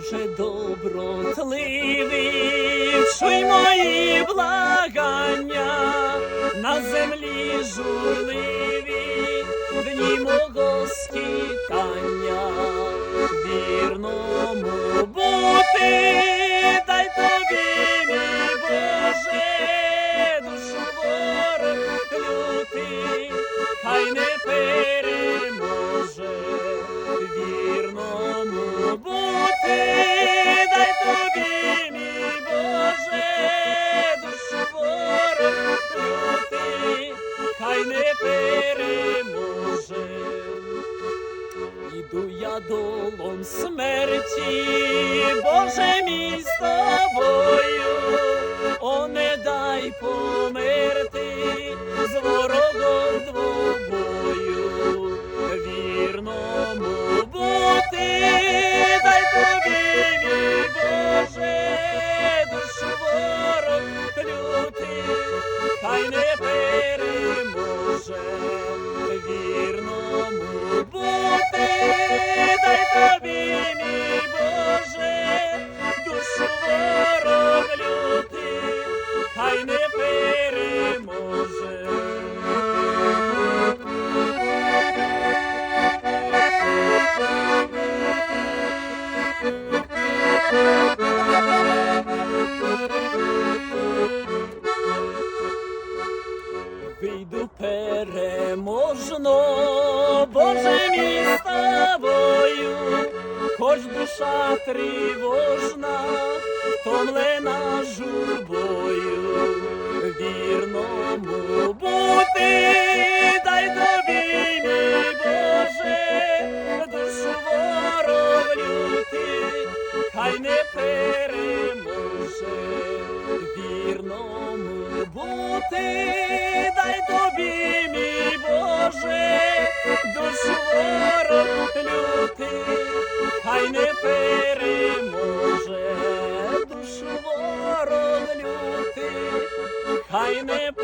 Боже добротливий, чуй мої благання на землі журливі, Іду я долом смерті, Боже мій з тобою, о, не дай померти з ворогом двобою, вірному Вийду переможно, Боже мій хоч душа тривожна, томлена журбою, вірному бути, дай тобі, мій Боже, душу ворог лютий, хай не переможе, вірному бути, Люти, хай не переможе, душу ворог лютий, хай не переможе.